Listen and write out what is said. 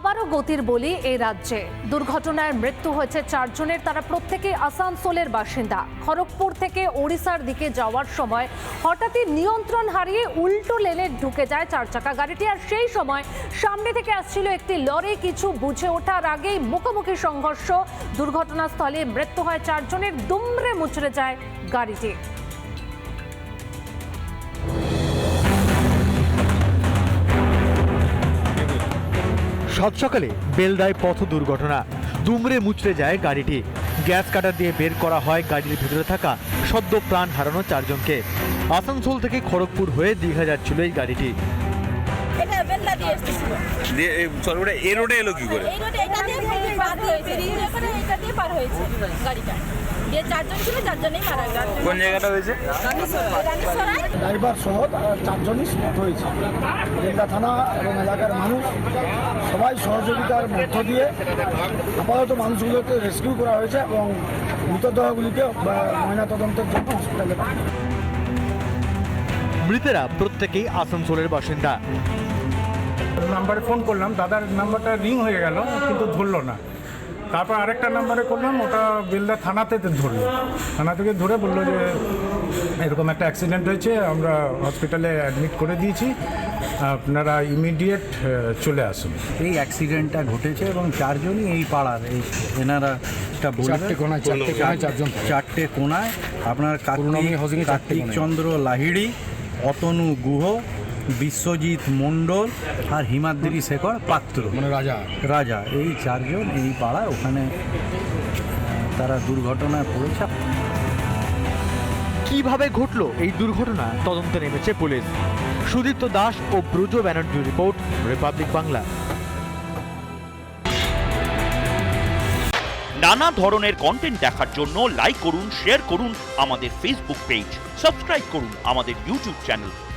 আবারও গতির বলি এই রাজ্যে। দুর্ঘটনায় মৃত্যু হয়েছে চারজনের, তারা প্রত্যেকেই আসানসোলের বাসিন্দা। খড়গপুর থেকে ওড়িশার দিকে যাওয়ার সময় হঠাৎই নিয়ন্ত্রণ হারিয়ে উল্টো লেনে ঢুকে যায় চার চাকা গাড়িটি, আর সেই সময় সামনে থেকে আসছিল একটি লরি, কিছু বুঝে ওঠার আগেই মুখোমুখি সংঘর্ষ। দুর্ঘটনাস্থলে মৃত্যু হয় চারজনের, দুমড়ে মুচড়ে যায় গাড়িটি। সাত সকালে বেলদায় পথ দুর্ঘটনা। দুমড়ে মুচড়ে যায় গাড়িটি। গ্যাস কাটার দিয়ে বের করা হয় গাড়ির ভিতরে থাকা সদ্য প্রাণ হারানো চারজনকে। আসানসোল থেকে খড়গপুর হয়ে দীঘা যাচ্ছিল এই গাড়িটি। এ রোডে এলো কি করে? এই রোডে এটা দিয়ে পার হয়েছে। রিজে করে এটা দিয়ে পার হয়েছে গাড়িটা। দিয়ে চারজন ছিল চারজনেই মারা গেছে। কোন জায়গাটা হয়েছে? ড্রাইভার সহ চারজনই স্পট হয়েছে। জেলা থানা এবং এলাকার মানুষ সবাই সহযোগিতার মধ্য দিয়ে আপাতত মানুষগুলোকে রেস্কিউ করা হয়েছে এবং মৃতদেহগুলিকে বা, ময়নাতদন্তের জন্য হসপিটালে মৃতেরা প্রত্যেকেই আসানসোলের বাসিন্দা। নাম্বারে ফোন করলাম দাদার নাম্বারটা রিং হয়ে গেল কিন্তু ধরলো না। তারপর আরেকটা নাম্বারে করলাম ওটা বেলদা থানাতে ধরলো। থানা থেকে ধরে বলল যে এরকম একটা অ্যাক্সিডেন্ট হয়েছে আমরা হসপিটালে অ্যাডমিট করে দিয়েছি আপনারা ইমিডিয়েট চলে আসুন। এই অ্যাক্সিডেন্টটা ঘটেছে এবং চারজনই এই পাড়ার এই এনারা এটা চারটে কোনায় চারটে কোনায় চারজন চারটে কোনায় আপনার কার্তিক চন্দ্র লাহিড়ি অতনু গুহ বিশ্বজিৎ মণ্ডল আর হিমাদ্রি শেখর পাত্র। মানে রাজা। রাজা এই চারজন এই পাড়ায় ওখানে তারা দুর্ঘটনায় পড়েছে। কীভাবে ঘটলো এই দুর্ঘটনা? তদন্তে নেমেছে পুলিশ। সুদীপ্ত দাস ও ব্রুজ ব্যানার্জি রিপোর্ট রিপাবলিক বাংলা। নানা ধরনের কন্টেন্ট দেখার জন্য লাইক করুন শেয়ার করুন আমাদের ফেসবুক পেজ সাবস্ক্রাইব করুন আমাদের ইউটিউব চ্যানেল